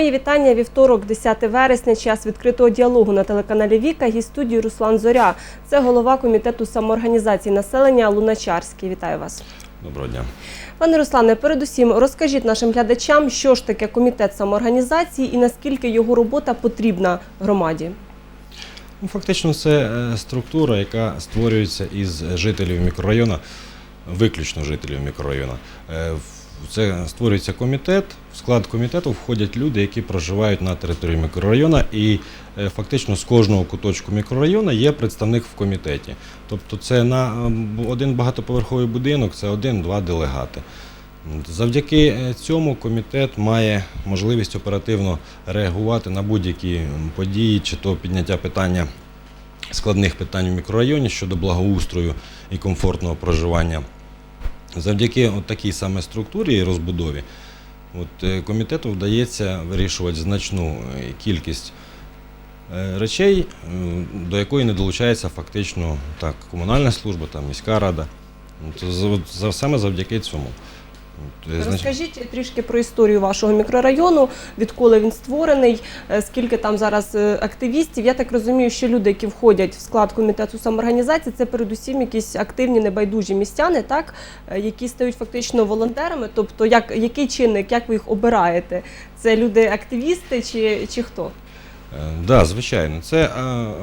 Мої вітання. Вівторок, 10 вересня, час відкритого діалогу на телеканалі Віка. Гість студії Руслан Зоря. Це голова комітету самоорганізації населення Луначарський. Вітаю вас. Доброго дня. Пане Руслане, передусім розкажіть нашим глядачам, що ж таке комітет самоорганізації і наскільки його робота потрібна громаді. Ну, фактично, це е, структура, яка створюється із жителів мікрорайону, виключно жителів мікрорайону. Це створюється комітет. В склад комітету входять люди, які проживають на території мікрорайону, і е, фактично з кожного куточку мікрорайону є представник в комітеті. Тобто, це на е, один багатоповерховий будинок, це один-два делегати. Завдяки е, цьому комітет має можливість оперативно реагувати на будь-які події, чи то підняття питання складних питань в мікрорайоні щодо благоустрою і комфортного проживання. Завдяки от такій саме структурі і розбудові от, е, комітету вдається вирішувати значну е, кількість е, речей, до якої не долучається фактично так, комунальна служба, там, міська рада. От саме завдяки цьому. Е, Розкажіть трішки про історію вашого мікрорайону, відколи він створений, е, скільки там зараз е, активістів. Я так розумію, що люди, які входять в склад комітету самоорганізації, це передусім якісь активні небайдужі містяни, так які стають фактично волонтерами. Тобто, як який чинник, як ви їх обираєте? Це люди активісти чи, чи хто? Так, да, звичайно, це е,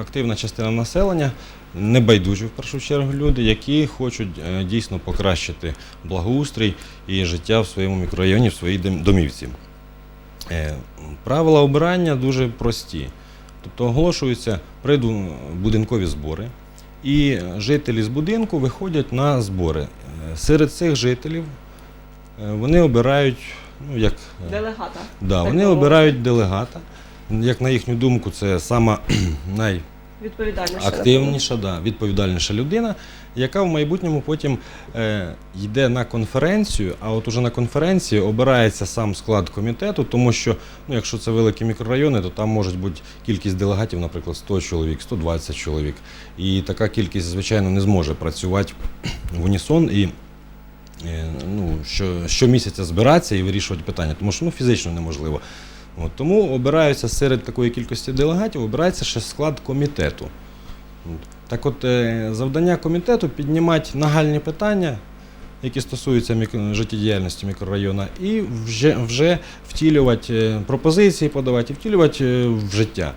активна частина населення, небайдужі в першу чергу люди, які хочуть е, дійсно покращити благоустрій і життя в своєму мікрорайоні, в своїй домівці. Е, Правила обирання дуже прості. Тобто оголошуються прибудинкові збори, і жителі з будинку виходять на збори. Е, Серед цих жителів е, вони обирають, ну як е, Делегата. Да, вони обирають делегата. Як на їхню думку, це сама Відповідальніше. найактивніша, да, відповідальніша людина, яка в майбутньому потім е, йде на конференцію, а от уже на конференції обирається сам склад комітету, тому що ну, якщо це великі мікрорайони, то там може бути кількість делегатів, наприклад, 100 чоловік, 120 чоловік. І така кількість, звичайно, не зможе працювати в унісон і е, ну, що, щомісяця збиратися і вирішувати питання, тому що ну, фізично неможливо. От, тому обираються серед такої кількості делегатів, обирається ще склад комітету. От. Так от, е, завдання комітету піднімати нагальні питання, які стосуються мікро- життєдіяльності мікрорайону, і вже, вже втілювати е, пропозиції, подавати і втілювати е, в життя.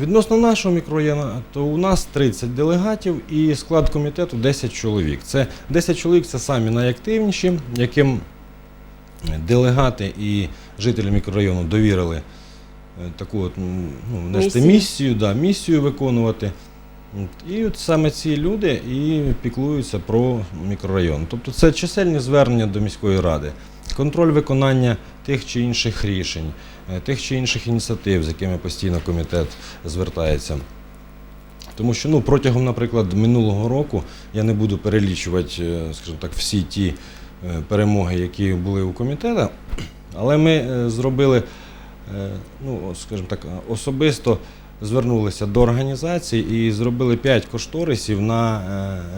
Відносно нашого мікрорайону, то у нас 30 делегатів і склад комітету 10 чоловік. Це 10 чоловік це самі найактивніші, яким делегати і жителі мікрорайону довірили е, таку от, ну, нести Місію. місію, да, місію виконувати. І от саме ці люди і піклуються про мікрорайон. Тобто це чисельні звернення до міської ради, контроль виконання тих чи інших рішень, е, тих чи інших ініціатив, з якими постійно комітет звертається. Тому що ну, протягом, наприклад, минулого року я не буду перелічувати, е, скажімо так, всі ті перемоги, які були у комітету, але ми е, зробили, е, ну, скажімо так, особисто звернулися до організації і зробили 5 кошторисів на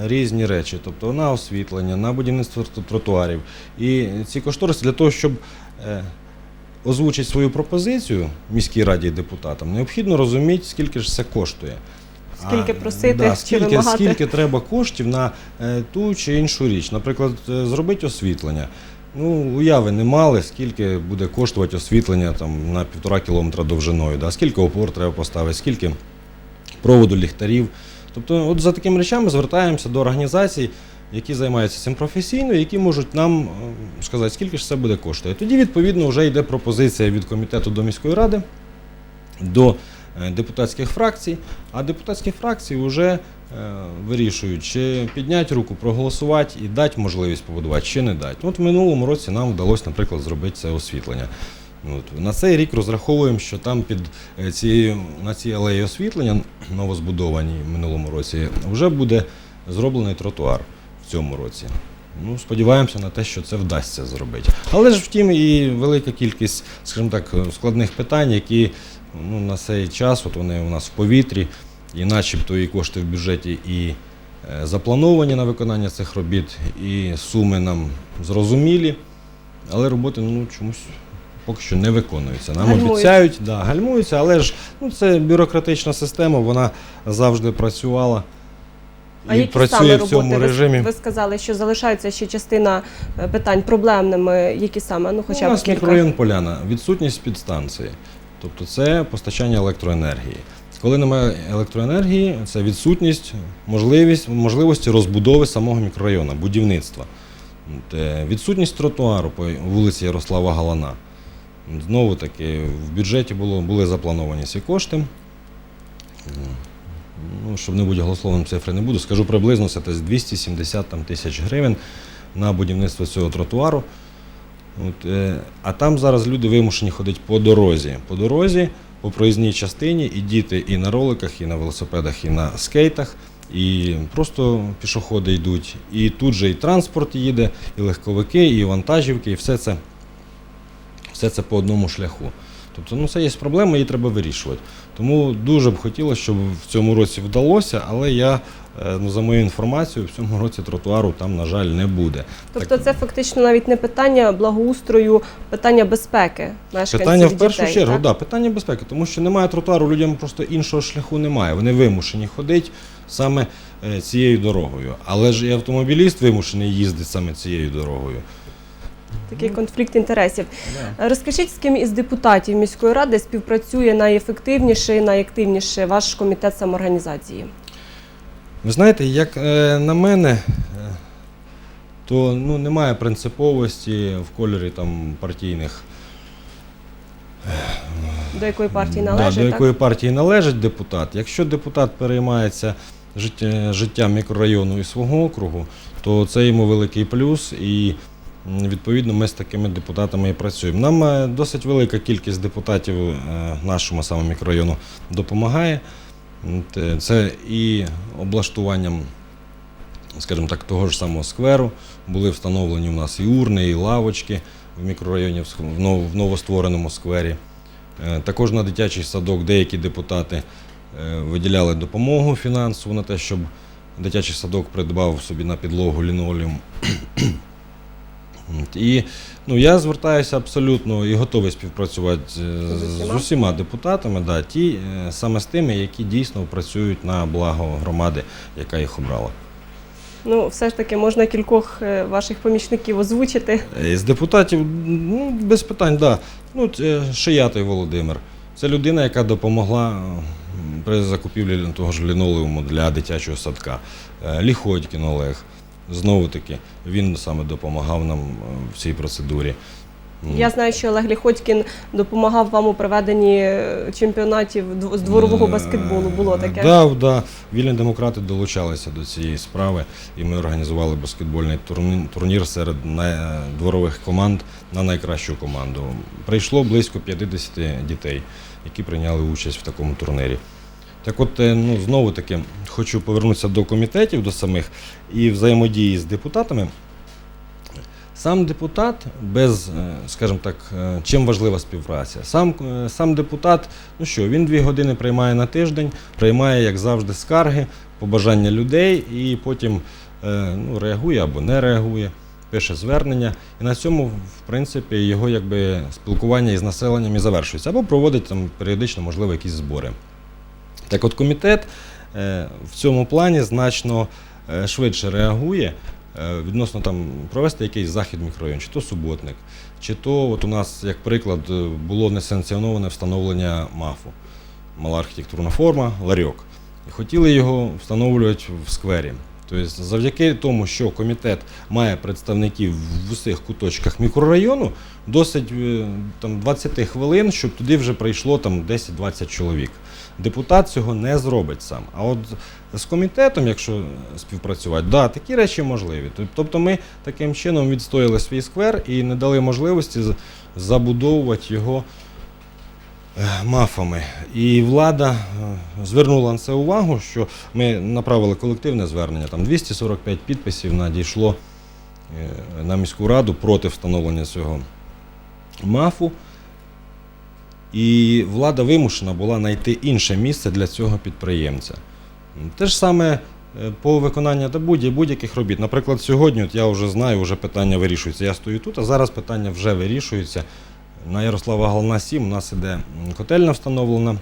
е, різні речі, тобто на освітлення, на будівництво тротуарів. І ці кошториси для того, щоб е, озвучити свою пропозицію міській раді депутатам, необхідно розуміти, скільки ж це коштує. Скільки А, просити, да, чи скільки, вимагати? скільки треба коштів на е, ту чи іншу річ. Наприклад, е, зробити освітлення. Ну, уяви не мали, скільки буде коштувати освітлення там, на півтора кілометра довжиною, да? скільки опор треба поставити, скільки проводу ліхтарів. Тобто, от за такими речами звертаємося до організацій, які займаються цим професійно, які можуть нам е, сказати, скільки ж це буде коштувати. Тоді, відповідно, вже йде пропозиція від комітету до міської ради до депутатських фракцій, а депутатські фракції вже е, вирішують, чи підняти руку, проголосувати і дати можливість побудувати, чи не дати. От в минулому році нам вдалося, наприклад, зробити це освітлення. От. На цей рік розраховуємо, що там під е, цією, на цій алеї освітлення, новозбудованій в минулому році, вже буде зроблений тротуар в цьому році. Ну, сподіваємося на те, що це вдасться зробити. Але ж втім і велика кількість, скажімо так, складних питань, які ну, на цей час от вони у нас в повітрі, і начебто і кошти в бюджеті, і е, заплановані на виконання цих робіт, і суми нам зрозумілі, але роботи ну, чомусь поки що не виконуються. Нам Гальмуються. обіцяють, да, гальмуються, але ж ну, це бюрократична система, вона завжди працювала А і які працює саме в цьому режимі. Ви, сказали, що залишається ще частина е, питань проблемними. Які саме? Ну, хоча У б нас кілька. мікрорайон Поляна, відсутність підстанції. Тобто це постачання електроенергії. Коли немає електроенергії, це відсутність можливість, можливості розбудови самого мікрорайону, будівництва. Е, Відсутність тротуару по вулиці Ярослава Галана. Знову таки, в бюджеті було, були заплановані ці кошти. Ну, щоб не бути голословним цифри не буду, скажу приблизно це 270 там, тисяч гривень на будівництво цього тротуару. От, е, а там зараз люди вимушені ходити по дорозі. По дорозі, по проїзній частині, і діти і на роликах, і на велосипедах, і на скейтах, і просто пішоходи йдуть. І тут же і транспорт їде, і легковики, і вантажівки, і все це, все це по одному шляху. Тобто, ну, це є проблема, її треба вирішувати. Тому дуже б хотілося, щоб в цьому році вдалося, але я, е, ну, за мою інформацію, в цьому році тротуару там, на жаль, не буде. Тобто Так, це фактично навіть не питання благоустрою, питання безпеки мешканців Питання в першу дітей, чергу, так? да, питання безпеки, тому що немає тротуару, людям просто іншого шляху немає. Вони вимушені ходити саме е, цією дорогою. Але ж і автомобіліст вимушений їздити саме цією дорогою. Такий конфлікт інтересів. Розкажіть, з ким із депутатів міської ради співпрацює найефективніше і найактивніше ваш комітет самоорганізації? Ви знаєте, як е, на мене, е, то ну, немає принциповості в кольорі там, партійних До якої партії Да, належить? до так? якої партії належить депутат. Якщо депутат переймається життям мікрорайону і свого округу, то це йому великий плюс. І відповідно ми з такими депутатами і працюємо. Нам е, досить велика кількість депутатів е, нашому саме мікрорайону допомагає. Це і облаштуванням, скажімо так, того ж самого скверу. Були встановлені у нас і урни, і лавочки в мікрорайоні в новоствореному сквері. Е, Також на дитячий садок деякі депутати е, виділяли допомогу фінансову на те, щоб дитячий садок придбав собі на підлогу лінолеум. І ну, я звертаюся абсолютно і готовий співпрацювати з, усіма? депутатами, да, ті, е, саме з тими, які дійсно працюють на благо громади, яка їх обрала. Ну, все ж таки, можна кількох е, ваших помічників озвучити. Е, З депутатів, ну, без питань, да. Ну, Шиятий Володимир. Це людина, яка допомогла при закупівлі того ж лінолеуму для дитячого садка. Ліходькін Олег. Знову таки, він саме допомагав нам е, в цій процедурі. Я знаю, що Олег Ліходькін допомагав вам у проведенні е, чемпіонатів з дворового Е, баскетболу. Було таке. Да, да. Вільні демократи долучалися до цієї справи, і ми організували баскетбольний турнір серед дворових команд на найкращу команду. Прийшло близько 50 дітей, які прийняли участь в такому турнірі. Так от, е, ну, знову таки, хочу повернутися до комітетів, до самих і взаємодії з депутатами. Сам депутат без, е, скажімо так, е, чим важлива співпраця. Сам, сам депутат, ну що, він дві години приймає на тиждень, приймає, як завжди, скарги, побажання людей і потім ну, реагує або не реагує, пише звернення. І на цьому, в принципі, його якби, спілкування із населенням і завершується. Або проводить там періодично, можливо, якісь збори. Так от комітет е, в цьому плані значно е, швидше реагує е, відносно там провести якийсь захід мікрорайон, чи то суботник, чи то от у нас, як приклад, було несанкціоноване встановлення МАФу, мала архітектурна форма, ларьок. Хотіли його встановлювати в сквері. Тобто, завдяки тому, що комітет має представників в усіх куточках мікрорайону, досить е, там, 20 хвилин, щоб туди вже прийшло там 10-20 чоловік. Депутат цього не зробить сам. А от з комітетом, якщо співпрацювати, да, такі речі можливі. Тобто ми таким чином відстояли свій сквер і не дали можливості забудовувати його мафами. І влада е, звернула на це увагу, що ми направили колективне звернення, там 245 підписів надійшло е, на міську раду проти встановлення цього мафу. І влада вимушена була знайти інше місце для цього підприємця. Те ж саме е, по виконанню та будь- будь-яких робіт. Наприклад, сьогодні от я вже знаю, вже питання вирішується. Я стою тут, а зараз питання вже вирішується На Ярослава Гална 7 у нас іде м, котельня встановлена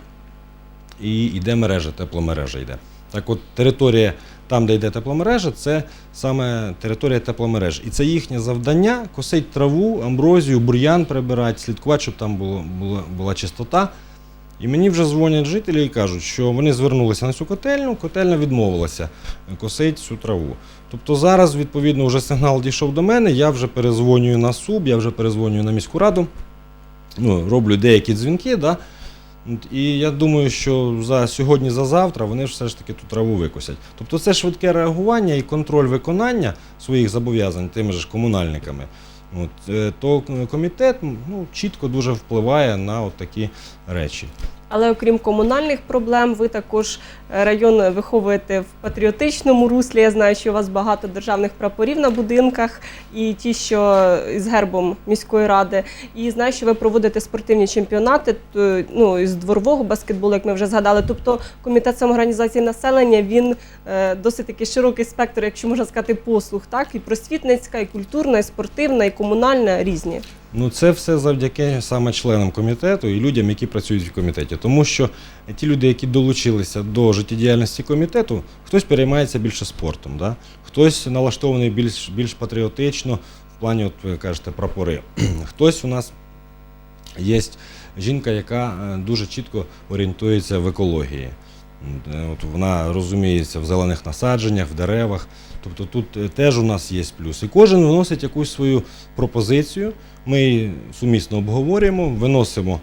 і йде мережа, тепломережа йде. Так от територія, там, де йде тепломережа, це саме територія тепломереж. І це їхнє завдання косить траву, амброзію, бур'ян прибирати, слідкувати, щоб там було, була, була чистота. І мені вже дзвонять жителі і кажуть, що вони звернулися на цю котельню, котельня відмовилася косити цю траву. Тобто зараз, відповідно, вже сигнал дійшов до мене, я вже перезвонюю на СУБ, я вже перезвонюю на міську раду, ну, роблю деякі дзвінки. Да? І я думаю, що за сьогодні, за завтра вони ж все ж таки ту траву викосять. Тобто це швидке реагування і контроль виконання своїх зобов'язань тими ж комунальниками. От, е, то комітет ну, чітко дуже впливає на от такі речі. Але окрім комунальних проблем, ви також е, район виховуєте в патріотичному руслі. Я знаю, що у вас багато державних прапорів на будинках, і ті, що з гербом міської ради. І знаю, що ви проводите спортивні чемпіонати то, ну, із дворового баскетболу, як ми вже згадали. Тобто комітет самоорганізації населення він е, досить такий широкий спектр, якщо можна сказати, послуг, так і просвітницька, і культурна, і спортивна, і комунальна різні. Ну, це все завдяки саме членам комітету і людям, які працюють в комітеті. Тому що ті люди, які долучилися до життєдіяльності комітету, хтось переймається більше спортом, да? хтось налаштований більш, більш патріотично, в плані, от ви кажете, прапори. Хтось у нас є жінка, яка е, дуже чітко орієнтується в екології. От вона розуміється в зелених насадженнях, в деревах. Тобто тут е, теж у нас є плюс. І кожен вносить якусь свою пропозицію. Ми її сумісно обговорюємо, виносимо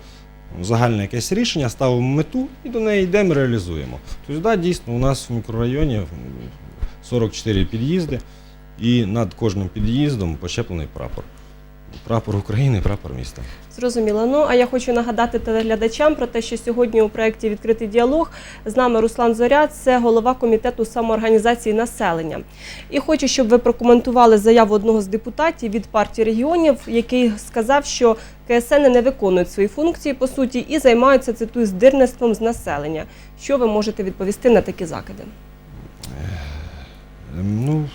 загальне якесь рішення, ставимо мету і до неї йдемо, реалізуємо. Тобто, да, дійсно, у нас в мікрорайоні 44 під'їзди, і над кожним під'їздом почеплений прапор. Прапор України, прапор міста. Зрозуміло. Ну а я хочу нагадати телеглядачам про те, що сьогодні у проєкті Відкритий діалог з нами Руслан Зоря, це голова комітету самоорганізації населення. І хочу, щоб ви прокоментували заяву одного з депутатів від партії регіонів, який сказав, що КСН не виконують свої функції по суті і займаються цитую здирництвом з населення. Що ви можете відповісти на такі закиди? Ну,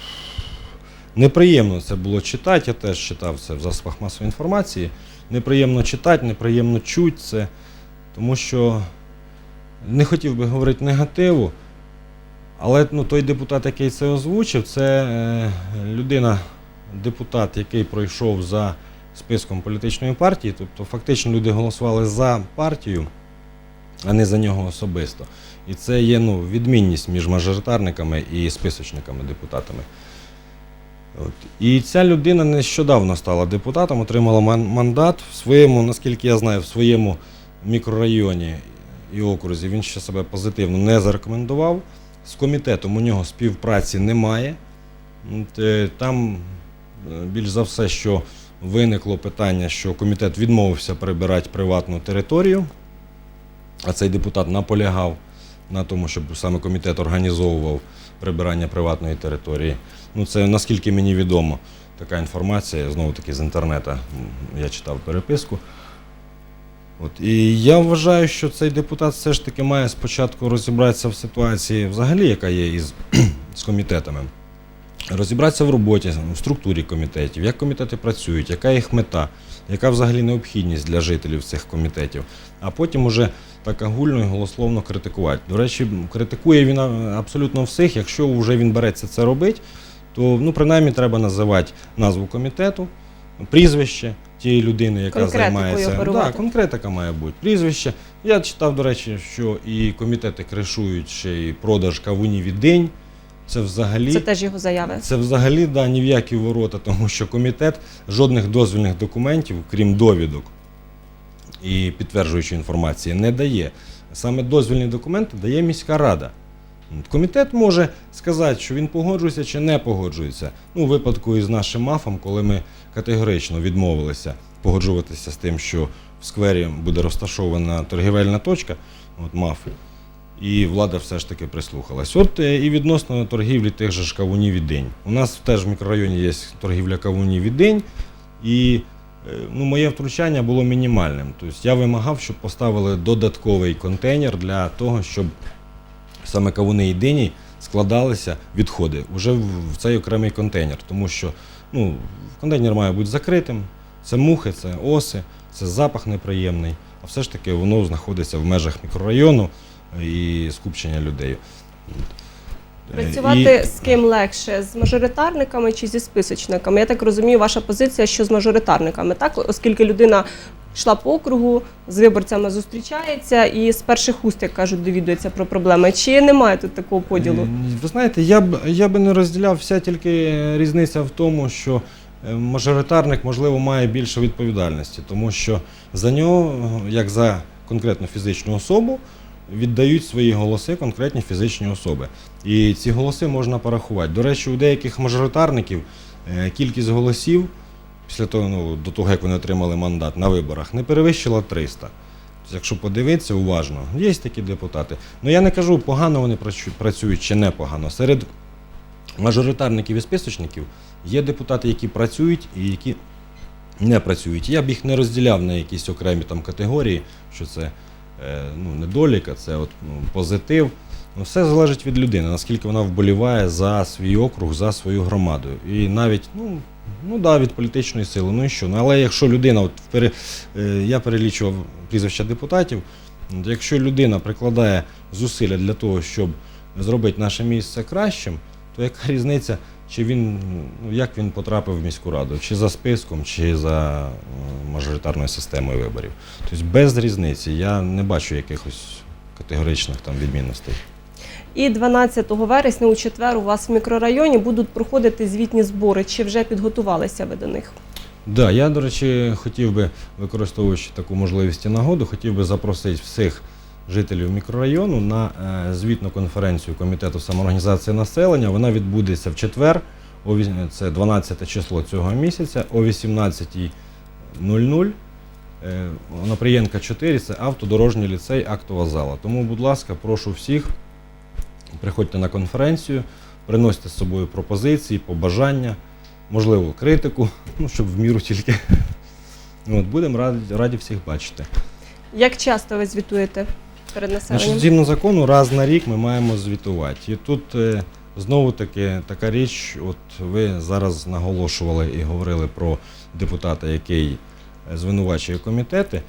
неприємно це було читати, я теж читав це в засобах масової інформації. Неприємно читати, неприємно чути це, тому що не хотів би говорити негативу, але ну, той депутат, який це озвучив, це е, людина, депутат, який пройшов за списком політичної партії, тобто фактично люди голосували за партію, а не за нього особисто. І це є ну, відмінність між мажоритарниками і списочниками депутатами. От. І ця людина нещодавно стала депутатом, отримала мандат в своєму, наскільки я знаю, в своєму мікрорайоні і окрузі. Він ще себе позитивно не зарекомендував. З комітетом у нього співпраці немає. Е, Там е, більш за все, що виникло питання, що комітет відмовився прибирати приватну територію, а цей депутат наполягав на тому, щоб саме комітет організовував прибирання приватної території. Ну, це наскільки мені відомо, така інформація, знову таки з інтернету я читав переписку. От. І я вважаю, що цей депутат все ж таки має спочатку розібратися в ситуації, взагалі, яка є із, з комітетами. Розібратися в роботі, в структурі комітетів, як комітети працюють, яка їх мета, яка взагалі необхідність для жителів цих комітетів, а потім уже так агульно і голословно критикувати. До речі, критикує він абсолютно всіх. Якщо вже він береться це робити, то ну, принаймні треба називати назву комітету, прізвище тієї людини, яка Конкретикою займається. оперувати. Да, конкретика має бути. Прізвище. Я читав, до речі, що і комітети кришують ще й продаж кавунів і день. Це взагалі. Це теж його заяви. Це взагалі да, ні в які ворота, тому що комітет жодних дозвільних документів, крім довідок і підтверджуючої інформації, не дає. Саме дозвільні документи дає міська рада. Комітет може сказати, що він погоджується чи не погоджується. Ну, у випадку із нашим мафом, коли ми категорично відмовилися погоджуватися з тим, що в сквері буде розташована торгівельна точка, от мафи, і влада все ж таки прислухалась. От е, і відносно торгівлі тих же ж кавунів і день. У нас теж в мікрорайоні є торгівля кавунів і день, і е, ну, моє втручання було мінімальним. Тобто я вимагав, щоб поставили додатковий контейнер для того, щоб саме кавуни і дині складалися відходи вже в цей окремий контейнер, тому що ну, контейнер має бути закритим. Це мухи, це оси, це запах неприємний, а все ж таки воно знаходиться в межах мікрорайону і скупчення людей. Працювати і- з ким легше з мажоритарниками чи зі списочниками? Я так розумію, ваша позиція, що з мажоритарниками, так оскільки людина йшла по округу, з виборцями зустрічається і з перших уст, як кажуть, довідується про проблеми. Чи немає тут такого поділу? Ви знаєте, я б я би не розділяв вся тільки різниця в тому, що е, мажоритарник, можливо, має більше відповідальності, тому що за нього, як за конкретну фізичну особу, віддають свої голоси конкретні фізичні особи. І ці голоси можна порахувати. До речі, у деяких мажоритарників е, кількість голосів після того, ну, до того, як вони отримали мандат на виборах, не перевищила 300. Тобто, Якщо подивитися уважно, є такі депутати. Ну я не кажу, погано вони працюють чи непогано. Серед мажоритарників і списочників є депутати, які працюють і які не працюють. Я б їх не розділяв на якісь окремі там категорії, що це е, ну, недолік, а це от, ну, позитив. Ну, все залежить від людини, наскільки вона вболіває за свій округ, за свою громаду. І навіть, ну, ну да, від політичної сили, ну і що. Ну, але якщо людина, от пере, е, я перелічував прізвища депутатів, якщо людина прикладає зусилля для того, щоб зробити наше місце кращим, то яка різниця, чи він, ну, як він потрапив в міську раду, чи за списком, чи за е, мажоритарною системою виборів. Тобто без різниці я не бачу якихось категоричних там відмінностей. І 12 вересня у четвер у вас в мікрорайоні будуть проходити звітні збори. Чи вже підготувалися ви до них? Да, я, до речі, хотів би, використовуючи таку можливість і нагоду, хотів би запросити всіх жителів мікрорайону на е, звітну конференцію Комітету самоорганізації населення. Вона відбудеться в четвер, це 12 число цього місяця, о 18.00. Е, Оноприєнка 4, це автодорожній ліцей, актова зала. Тому, будь ласка, прошу всіх, приходьте на конференцію, приносьте з собою пропозиції, побажання, можливо, критику, ну, щоб в міру тільки. От, будемо раді, раді всіх бачити. Як часто ви звітуєте перед Значить, населенням? згідно закону, раз на рік ми маємо звітувати. І тут е, знову таки така річ, от ви зараз наголошували і говорили про депутата, який звинувачує комітети.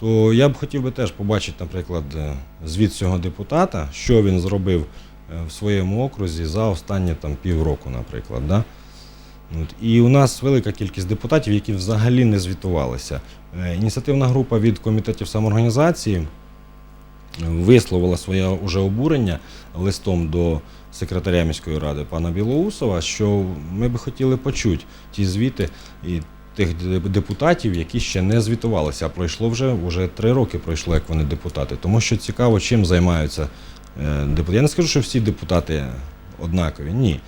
То я б хотів би теж побачити, наприклад, е, звіт цього депутата, що він зробив е, в своєму окрузі за останні там, півроку, наприклад. Да? От. І у нас велика кількість депутатів, які взагалі не звітувалися. Е, Ініціативна група від комітетів самоорганізації висловила своє уже обурення листом до секретаря міської ради пана Білоусова, що ми би хотіли почути ті звіти і тих депутатів, які ще не звітувалися. А пройшло вже вже три роки пройшло, як вони депутати. Тому що цікаво, чим займаються е, депутати. Я не скажу, що всі депутати однакові. Ні.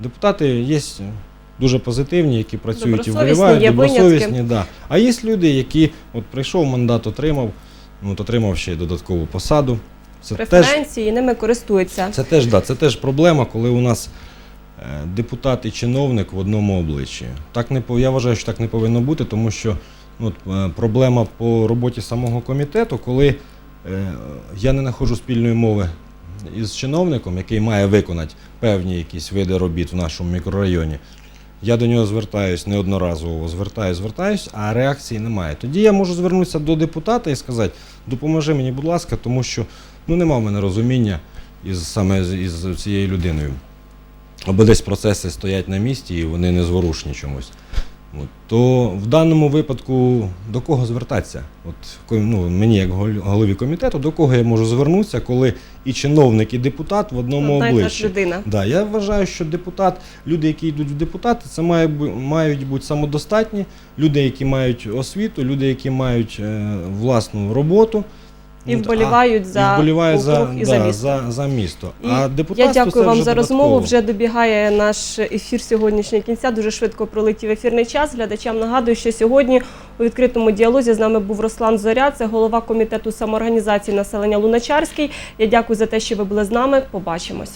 Депутати є дуже позитивні, які працюють і вболівають, добросовісні, да. А є люди, які от прийшов мандат, отримав, ну, от отримав ще й додаткову посаду. Це теж, Преференції ними користуються. це, теж, да, це теж проблема, коли у нас депутат і чиновник в одному обличчі. Так не, я вважаю, що так не повинно бути, тому що ну, е, проблема по роботі самого комітету, коли е, я не знаходжу спільної мови із чиновником, який має виконати певні якісь види робіт в нашому мікрорайоні. Я до нього звертаюсь неодноразово, звертаюсь, звертаюсь, а реакції немає. Тоді я можу звернутися до депутата і сказати, допоможи мені, будь ласка, тому що ну, нема в мене розуміння із, саме із цією людиною. Або десь процеси стоять на місці і вони незворушні чомусь. От. То в даному випадку до кого звертатися? От ну, мені, як гол- голові комітету, до кого я можу звернутися, коли і чиновник, і депутат в одному Одна ж обличчі. людина. Да, я вважаю, що депутат, люди, які йдуть в депутати, це має, мають бути самодостатні, люди, які мають освіту, люди, які мають е, власну роботу. І От, а- вболівають за і вболівають за, округ і да, за місто. за, за місто. І а Я дякую це вам вже за розмову. додатково. Вже добігає наш ефір сьогоднішнього кінця. Дуже швидко пролетів ефірний час. Глядачам нагадую, що сьогодні у відкритому діалозі з нами був Руслан Зоря, це голова комітету самоорганізації населення Луначарський. Я дякую за те, що ви були з нами. Побачимось.